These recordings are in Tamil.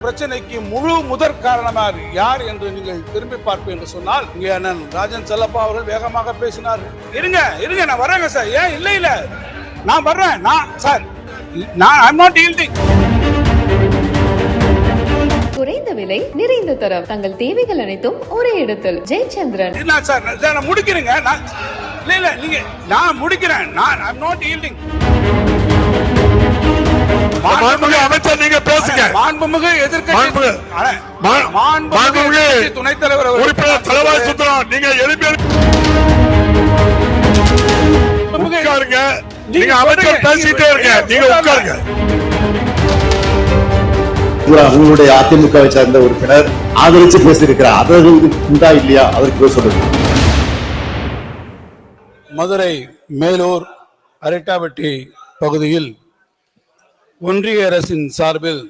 பிரச்சனைக்கு முழு முதற் காரணமார் யார் என்று நீங்கள் திரும்பி பார்ப்பேன் என்று சொன்னால் இங்கே அண்ணன் ராஜன் செல்லப்பா அவர்கள் வேகமாக பேசினார்கள் இருங்க இருங்க நான் வரேங்க சார் ஏன் இல்லை இல்ல. நான் வர்றேன். நான் சார் நான் ஐம் நாட் yielding. குறைந்த விலை நிறைந்த தரம். தங்கள் தேவைகள் அனைத்தும் ஒரே இடத்தில். ஜெயச்சந்திரன். நான் சார், நான் முடிக்கிறேங்க. நான் இல்ல இல்ல நீங்க நான் முடிக்கிறேன். நான் ஐம் நாட் yielding. மாண்புமிகு அமைச்சர் நீங்க பேசுங்க. மாண்புமிகு எதிர்க்கட்சி மாண்புமிகு- அண்ணே, மா- மாண்புமிகு மாண்புமிகு எதிர்க்கட்சி துணைத் தலைவர் அவர்கள். உறுப்பினர் தலவாய் சுந்தரம் நீங்க எழுப்பி மாண்புமிகு- உட்காருங்க. நீங்க நீங்க அமைச்சர் சொல்லுங்க. பேசிட்டே இருங்க. நீங்க உட்காருங்க. உங்களுடைய அதிமுகவை சார்ந்த உறுப்பினர் ஆதரிச்சு பேசியிருக்கிறார். அதற்கு உண்டா இல்லையா? அதற்கு சொல்லுங்க. மதுரை மேலூர் அரட்டாபட்டி பகுதியில் ஒன்றிய அரசின் சார்பில்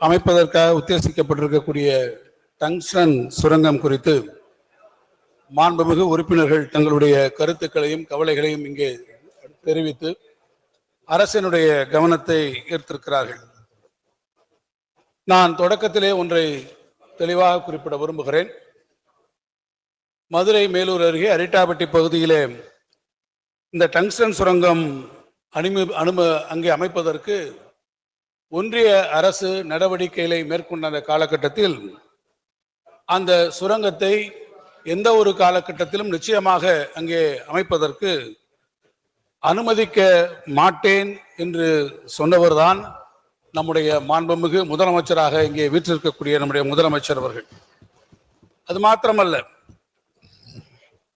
அமைப்பதற்காக உத்தேசிக்கப்பட்டிருக்கக்கூடிய டங்ஸ்டன் சுரங்கம் குறித்து மாண்புமிகு உறுப்பினர்கள் தங்களுடைய கருத்துக்களையும் கவலைகளையும் இங்கே தெரிவித்து அரசினுடைய கவனத்தை ஈர்த்திருக்கிறார்கள். நான் தொடக்கத்திலே ஒன்றை தெளிவாக குறிப்பிட விரும்புகிறேன். மதுரை மேலூர் அருகே அரிட்டாபட்டி பகுதியிலே இந்த டங்ஸ்டன் சுரங்கம் அனுமி அனும அங்கே அமைப்பதற்கு ஒன்றிய அரசு நடவடிக்கைகளை மேற்கொண்ட அந்த காலகட்டத்தில் அந்த சுரங்கத்தை எந்த ஒரு காலகட்டத்திலும் நிச்சயமாக அங்கே அமைப்பதற்கு அனுமதிக்க மாட்டேன் என்று சொன்னவர்தான் நம்முடைய மாண்புமிகு முதலமைச்சராக இங்கே வீற்றிருக்கக்கூடிய நம்முடைய முதலமைச்சர் அவர்கள். அது மாத்திரமல்ல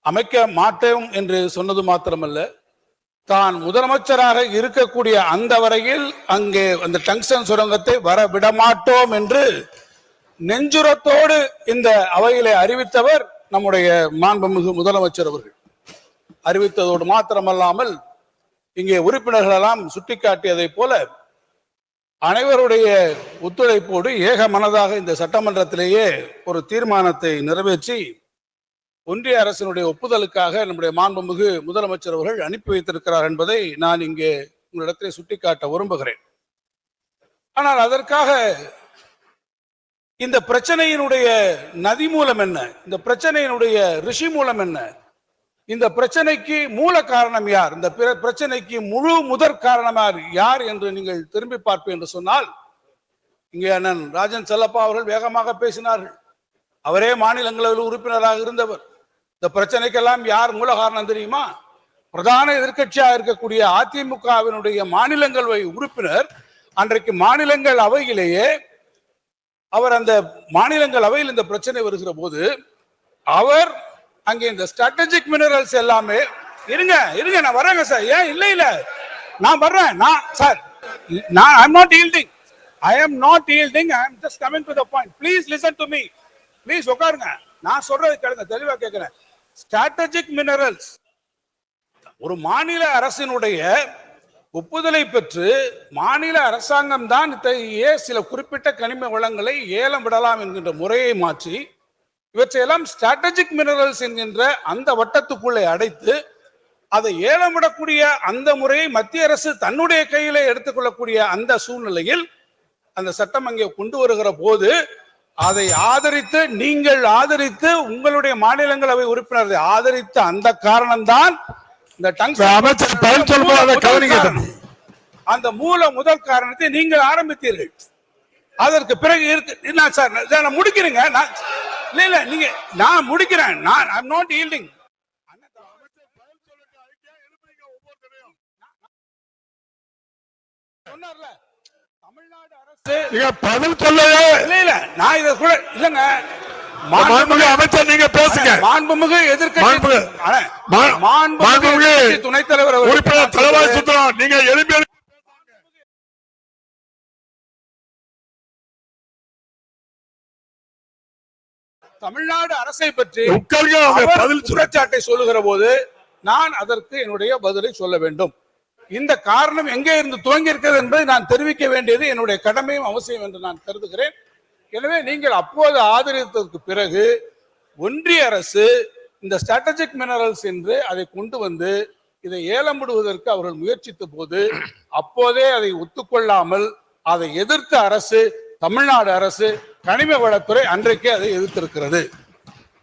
அமைக்க மாட்டோம் என்று சொன்னது மாத்திரமல்ல. தான் முதலமைச்சராக இருக்கக்கூடிய அந்த வரையில் அங்கே அந்த டங்ஸ்டன் சுரங்கத்தை வர விடமாட்டோம் என்று நெஞ்சுரத்தோடு இந்த அவையிலே அறிவித்தவர் நம்முடைய மாண்புமிகு முதலமைச்சர் அவர்கள். அறிவித்ததோடு மாத்திரமல்லாமல் இங்கே உறுப்பினர்கள் எல்லாம் சுட்டிக்காட்டியதைப் போல அனைவருடைய ஒத்துழைப்போடு ஏக மனதாக இந்த சட்டமன்றத்திலேயே ஒரு தீர்மானத்தை நிறைவேற்றி ஒன்றிய அரசினுடைய ஒப்புதலுக்காக நம்முடைய மாண்புமிகு முதலமைச்சர் அவர்கள் அனுப்பி வைத்திருக்கிறார் என்பதை நான் இங்கே உங்களிடத்தில் சுட்டிக்காட்ட விரும்புகிறேன். ஆனால் அதற்காக இந்த பிரச்சனையினுடைய நதி மூலம் என்ன இந்த பிரச்சனையினுடைய ரிஷி மூலம் என்ன இந்த பிரச்சனைக்கு மூல காரணம் யார் இந்த பிரச்சனைக்கு முழு முதற் காரணமார் யார் என்று நீங்கள் திரும்பி பார்ப்பேன் என்று சொன்னால் இங்கே அண்ணன் ராஜன் செல்லப்பா அவர்கள் வேகமாக பேசினார்கள். அவரே மாநிலங்களவையில் உறுப்பினராக இருந்தவர். இந்த பிரச்சனைக்கெல்லாம் யார் மூல காரணம் தெரியுமா? பிரதான எதிர்க்கட்சியாக இருக்கக்கூடிய அதிமுகவினுடைய மாநிலங்களவை உறுப்பினர் அன்றைக்கு மாநிலங்கள் அவையிலேயே அவர் அந்த மாநிலங்கள் அவையில் இந்த பிரச்சனை வருகிற போது அவர் அங்கே இந்த ஸ்ட்ராட்டஜிக் மினரல்ஸ் எல்லாமே இருங்க இருங்க நான் வரேங்க சார் ஏன்? இல்லை இல்லை. நான் வர்றேன். நான் சார் நான் I'm not yielding I am not yielding I am just coming to the point please listen to me please உட்காருங்க. நான் சொல்றது கேளுங்க. தெளிவாக கேட்குறேன் ஸ்ட்ராட்டஜிக் மினரல்ஸ் ஒரு மாநில அரசினுடைய ஒப்புதலை பெற்று மாநில அரசாங்கம் தான் இத்தகைய சில குறிப்பிட்ட கனிம வளங்களை ஏலம் விடலாம் என்கின்ற முறையை மாற்றி இவற்றையெல்லாம் ஸ்ட்ராட்டஜிக் மினரல்ஸ் என்கின்ற அந்த வட்டத்துக்குள்ளே அடைத்து அதை ஏலம் விடக்கூடிய அந்த முறையை மத்திய அரசு தன்னுடைய கையிலே எடுத்துக்கொள்ளக்கூடிய அந்த சூழ்நிலையில் அந்த சட்டம் அங்கே கொண்டு வருகிற போது அதை ஆதரித்து நீங்கள் ஆதரித்து உங்களுடைய மாநிலங்களவை உறுப்பினரை ஆதரித்த அந்த காரணம்தான் இந்த அமைச்சர் பதில் கவனிக்க காரணம். அந்த மூல முதல் காரணத்தை நீங்கள் ஆரம்பித்தீர்கள். அதற்கு பிறகு இருக்கு நான் சார் நான் முடிக்கிறேங்க. நான் இல்ல இல்ல நீங்க நான் முடிக்கிறேன். நான் ஐம் நாட் yielding. சொன்னார்ல? பதில் சொல்லவே இல்ல இல்ல நான் இத கூட இல்லங்க. மாண்புமிகு அமைச்சர் நீங்க பேசுங்க. மாண்புமிகு எதிர்க்கட்சி மாண்புமிகு- துணைத் தலைவர் உறுப்பினர் தலவாய் சுந்தரம் நீங்க எழுப்பி தமிழ்நாடு அரசை பற்றி பதில் சொல்ல குற்றச்சாட்டை சொல்லுகிற போது நான் அதற்கு என்னுடைய பதிலை சொல்ல வேண்டும். இந்த காரணம் எங்கே இருந்து துவங்கி இருக்கிறது என்பதை நான் தெரிவிக்க வேண்டியது என்னுடைய கடமையும் அவசியம் என்று நான் கருதுகிறேன். எனவே நீங்கள் அப்போது ஆதரித்ததற்கு பிறகு ஒன்றிய அரசு இந்த ஸ்ட்ராட்டஜிக் மினரல்ஸ் என்று அதை கொண்டு வந்து இதை ஏலம் விடுவதற்கு அவர்கள் முயற்சித்த போது அப்போதே அதை ஒத்துக்கொள்ளாமல் அதை எதிர்த்த அரசு தமிழ்நாடு அரசு கனிம வளத்துறை அன்றைக்கே அதை எதிர்த்திருக்கிறது.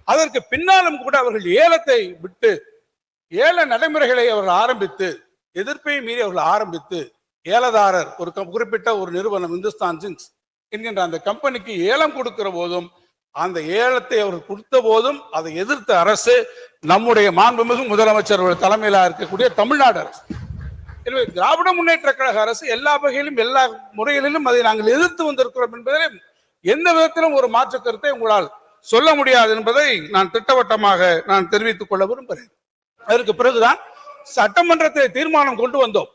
அதற்கு பின்னாலும் கூட அவர்கள் ஏலத்தை விட்டு ஏல நடைமுறைகளை அவர்கள் ஆரம்பித்து எதிர்ப்பை மீறி அவர்கள் ஆரம்பித்து ஏலதாரர் ஒரு கம்- குறிப்பிட்ட ஒரு நிறுவனம் இந்துஸ்தான் ஜிங்ஸ் என்கின்ற அந்த கம்பெனிக்கு ஏலம் கொடுக்கிற போதும் அந்த ஏலத்தை அவர்கள் கொடுத்த போதும் அதை எதிர்த்த அரசு நம்முடைய மாண்புமிகு முதலமைச்சர் தலைமையில இருக்கக்கூடிய தமிழ்நாடு அரசு. எனவே திராவிட முன்னேற்ற கழக அரசு எல்லா வகையிலும் எல்லா முறைகளிலும் அதை நாங்கள் எதிர்த்து வந்திருக்கிறோம் என்பதிலே எந்த விதத்திலும் ஒரு மாற்று கருத்தை உங்களால் சொல்ல முடியாது என்பதை நான் திட்டவட்டமாக நான் தெரிவித்துக் கொள்ள விரும்புகிறேன். அதற்கு பிறகுதான் சட்டமன்றத்தில் தீர்மானம் கொண்டு வந்தோம்.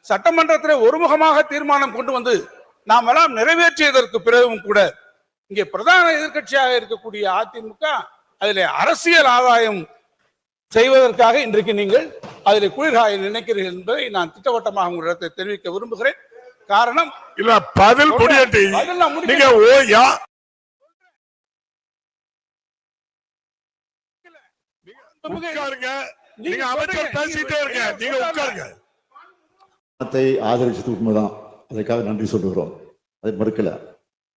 சட்டமன்றத்தில் ஒருமுகமாக தீர்மானம் கொண்டு வந்து நாம் எல்லாம் நிறைவேற்றியதற்கு பிறகும் கூட இங்கே பிரதான எதிர்க்கட்சியாக இருக்கக்கூடிய அதிமுக அதிலே அரசியல் ஆதாயம் செய்வதற்காக இன்றைக்கு நீங்கள் அதில் குளிர்காய நினைக்கிறீர்கள் என்பதை நான் திட்டவட்டமாக உங்களிடத்தை தெரிவிக்க விரும்புகிறேன். காரணம் இல்ல பதில் முடியட்டு. நீங்க ஓ யா. உட்காருங்க. நீங்க அமைச்சர் பேசிட்டே இருங்க. நீங்க உட்காருங்க. பணத்தை ஆதரிச்சது உண்மைதான். அதுக்காக நன்றி சொல்லுகிறோம். அதை மறுக்கல.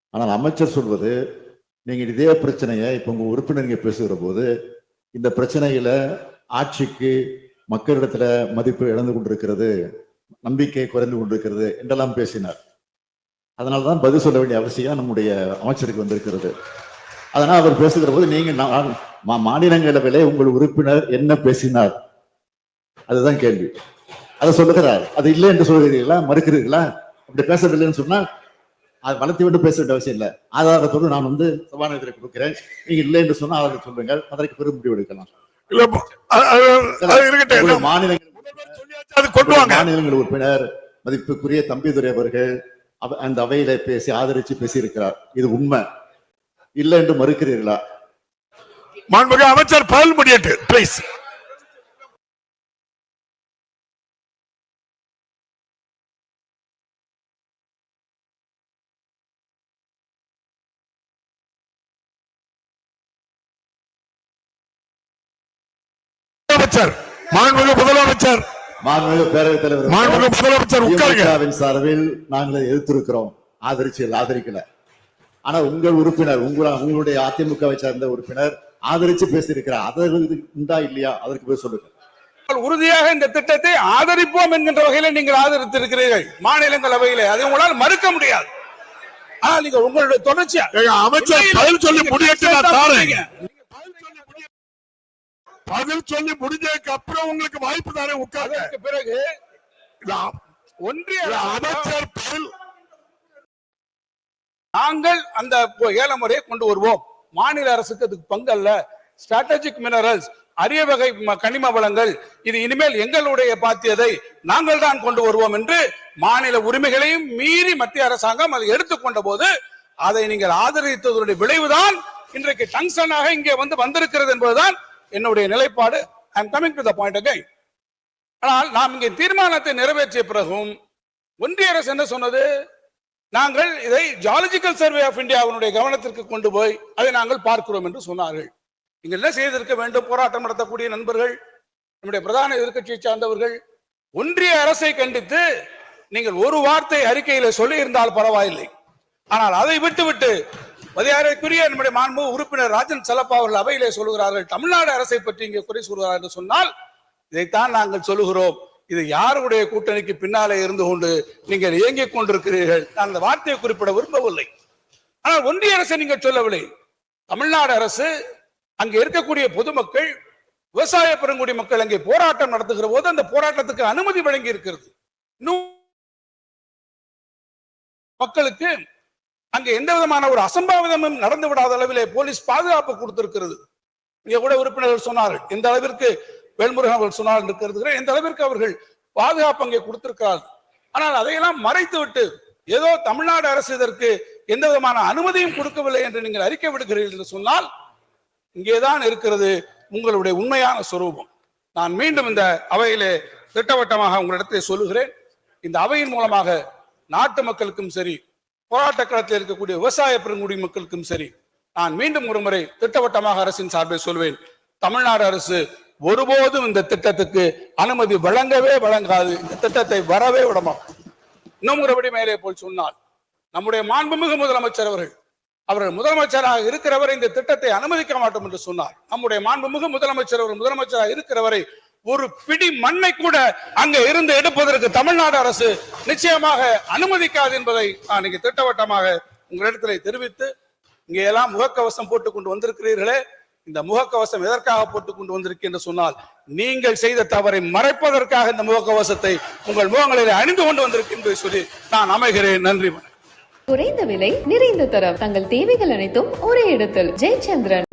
ஆனால் அமைச்சர் சொல்வது நீங்க இதே பிரச்சனையை இப்ப உங்க உறுப்பினருங்க பேசுகிற போது இந்த பிரச்சனையில ஆட்சிக்கு மக்களிடத்துல மதிப்பு இழந்து கொண்டிருக்கிறது நம்பிக்கை குறைந்து கொண்டிருக்கிறது என்றெல்லாம் பேசினார். அதனாலதான் பதில் சொல்ல வேண்டிய அவசியம் நம்முடைய அமைச்சருக்கு வந்திருக்கிறது. அதனால் அவர் பேசுகிற போது நீங்க நான் மா- மாநிலங்களவையிலே உங்கள் உறுப்பினர் என்ன பேசினார்? அதுதான் கேள்வி. அதை சொல்லுகிறார். அது இல்லை என்று சொல்கிறீர்களா மறுக்கிறீர்களா? அப்படி பேசவில்லைன்னு சொன்னா அது வளர்த்தி விட்டு பேச வேண்டிய அவசியம் இல்லை. ஆதாரத்தோடு நான் வந்து சபாநாயகரை கொடுக்கிறேன். நீங்க இல்லை என்று சொன்னா ஆதாரத்தை சொல்லுங்கள். அதற்கு பிறகு முடிவு எடுக்கலாம். மாநிலங்கள் உறுப்பினர் மதிப்புக்குரிய தம்பிதுரை அவர்கள் அவ- அந்த அவையில பேசி ஆதரிச்சு பேசியிருக்கிறார். இது உண்மை. இல்லை என்று மறுக்கிறீர்களா? மாண்புமிகு அமைச்சர் பதில் முடியட்டு பிளீஸ் முதலமைச்சர் மாண்புமிகு முதலமைச்சர். மாண்புமிகு பேரவைத் தலைவர் மாண்புமிகு முதலமைச்சர் உட்காருங்க. சார்பில் நாங்கள் எதிர்த்திருக்கிறோம். ஆதரிச்சு ஆதரிக்கல. ஆனா உங்கள் உறுப்பினர் உங்க உங்களுடைய அதிமுகவை சார்ந்த உறுப்பினர் ஆதரிச்சு பேசியிருக்கிறார். அதற்கு உண்டா இல்லையா? அதற்கு போய் சொல்லுங்க. உறுதியாக இந்த திட்டத்தை ஆதரிப்போம் என்கின்ற வகையில நீங்கள் ஆதரித்திருக்கிறீர்கள். மாநிலங்களவையிலே. அதை உங்களால் மறுக்க முடியாது. ஆனால் நீங்க உங்களுடைய தொடர்ச்சியா அமைச்சர் பதில் சொல்லி முடியட்டு பதில் சொல்லி முடிஞ்சதுக்கு அப்புறம் உங்களுக்கு வாய்ப்பு தானே உட்காருங்க அதற்கு பிறகு ஒன்றிய அமைச்சர் பதில் நாங்கள் அந்த ஏல முறையை கொண்டு வருவோம். மாநில அரசுக்கு அதுக்கு பங்கு அல்ல. ஸ்ட்ராட்டஜிக் மினரல்ஸ் அரிய வகை கனிம வளங்கள் இது இனிமேல் எங்களுடைய பாத்தியதை நாங்கள் தான் கொண்டு வருவோம் என்று மாநில உரிமைகளையும் மீறி மத்திய அரசாங்கம் அதை எடுத்துக்கொண்ட போது அதை நீங்கள் ஆதரித்ததனுடைய விளைவுதான் இன்றைக்கு டங்ஷனாக இங்கே வந்து வந்திருக்கிறது என்பதுதான் என்னுடைய நிலைப்பாடு. I am coming to the point அகை ஆனால் நாம் இங்கே தீர்மானத்தை நிறைவேற்றிய பிறகும் ஒன்றிய அரசு என்ன சொன்னது? நாங்கள் இதை ஜாலஜிக்கல் சர்வே ஆஃப் இந்தியாவினுடைய கவனத்திற்கு கொண்டு போய் அதை நாங்கள் பார்க்கிறோம் என்று சொன்னார்கள். நீங்கள் என்ன செய்திருக்க வேண்டும்? போராட்டம் நடத்தக்கூடிய நண்பர்கள் நம்முடைய பிரதான எதிர்க்கட்சியை சார்ந்தவர்கள் ஒன்றிய அரசை கண்டித்து நீங்கள் ஒரு வார்த்தை அறிக்கையில சொல்லி இருந்தால் பரவாயில்லை. ஆனால் அதை விட்டுவிட்டு மதியாரைக்குரிய நம்முடைய மாண்பு உறுப்பினர் ராஜன் செல்லப்பா அவர்கள் அவையிலே சொல்லுகிறார்கள் தமிழ்நாடு அரசை பற்றி இங்கே குறை சொல்கிறார்கள் என்று சொன்னால் இதைத்தான் நாங்கள் சொல்லுகிறோம். இது யாருடைய கூட்டணிக்கு பின்னாலே இருந்து கொண்டு நீங்கள் இயங்கிக் கொண்டிருக்கிறீர்கள்? நான் அந்த வார்த்தையை குறிப்பிட விரும்பவில்லை. ஆனால் ஒன்றிய அரசை நீங்கள் சொல்லவில்லை. தமிழ்நாடு அரசு அங்கே இருக்கக்கூடிய பொதுமக்கள் விவசாய பெருங்குடி மக்கள் அங்கே போராட்டம் நடத்துகிற போது அந்த போராட்டத்துக்கு அனுமதி வழங்கி இருக்கிறது. மக்களுக்கு அங்கே எந்த விதமான ஒரு அசம்பாவிதமும் நடந்து விடாத அளவிலே போலீஸ் பாதுகாப்பு கொடுத்திருக்கிறது. இங்க கூட உறுப்பினர்கள் சொன்னார்கள் எந்த அளவிற்கு வேல்முருகன் அவர்கள் சொன்னால் இருக்கிறது எந்த அளவிற்கு அவர்கள் பாதுகாப்பு அங்கே கொடுத்திருக்கிறார்கள் ஆனால் அதையெல்லாம் மறைத்து விட்டு ஏதோ தமிழ்நாடு அரசு இதற்கு எந்த விதமான அனுமதியும் கொடுக்கவில்லை என்று நீங்கள் அறிக்கை விடுகிறீர்கள் என்று சொன்னால் இங்கேதான் இருக்கிறது உங்களுடைய உண்மையான சுரூபம். நான் மீண்டும் இந்த அவையிலே திட்டவட்டமாக உங்களிடத்தை சொல்லுகிறேன். இந்த அவையின் மூலமாக நாட்டு மக்களுக்கும் சரி போராட்ட களத்தில் இருக்கக்கூடிய விவசாய பெருங்குடி மக்களுக்கும் சரி நான் மீண்டும் ஒரு முறை திட்டவட்டமாக அரசின் சார்பில் சொல்வேன். தமிழ்நாடு அரசு ஒருபோதும் இந்த திட்டத்துக்கு அனுமதி வழங்கவே வழங்காது. இந்த திட்டத்தை வரவே விடமாட்டோம். இன்னும் மேலே போல் சொன்னால் நம்முடைய மாண்புமிகு முதலமைச்சர் அவர்கள் அவர்கள் முதலமைச்சராக இருக்கிறவரை இந்த திட்டத்தை அனுமதிக்க மாட்டோம் என்று சொன்னார் நம்முடைய மாண்புமிகு முதலமைச்சர் அவர்கள் முதலமைச்சராக இருக்கிறவரை ஒரு பிடி மண்ணை கூட அங்க இருந்து எடுப்பதற்கு தமிழ்நாடு அரசு நிச்சயமாக அனுமதிக்காது என்பதை நான் இங்கே திட்டவட்டமாக உங்களிடத்தில் தெரிவித்து இங்கே எல்லாம் முகக்கவசம் போட்டுக் கொண்டு வந்திருக்கிறீர்களே. இந்த முகக்கவசம் எதற்காக போட்டுக் கொண்டு வந்திருக்கேன் என்று சொன்னால் நீங்கள் செய்த தவறை மறைப்பதற்காக இந்த முகக்கவசத்தை உங்கள் முகங்களில் அணிந்து கொண்டு வந்திருக்கேன் என்று சொல்லி நான் அமைகிறேன். நன்றி. குறைந்த விலை நிறைந்த தரம். தங்கள் தேவைகள் அனைத்தும் ஒரே இடத்தில். ஜெயச்சந்திரன்.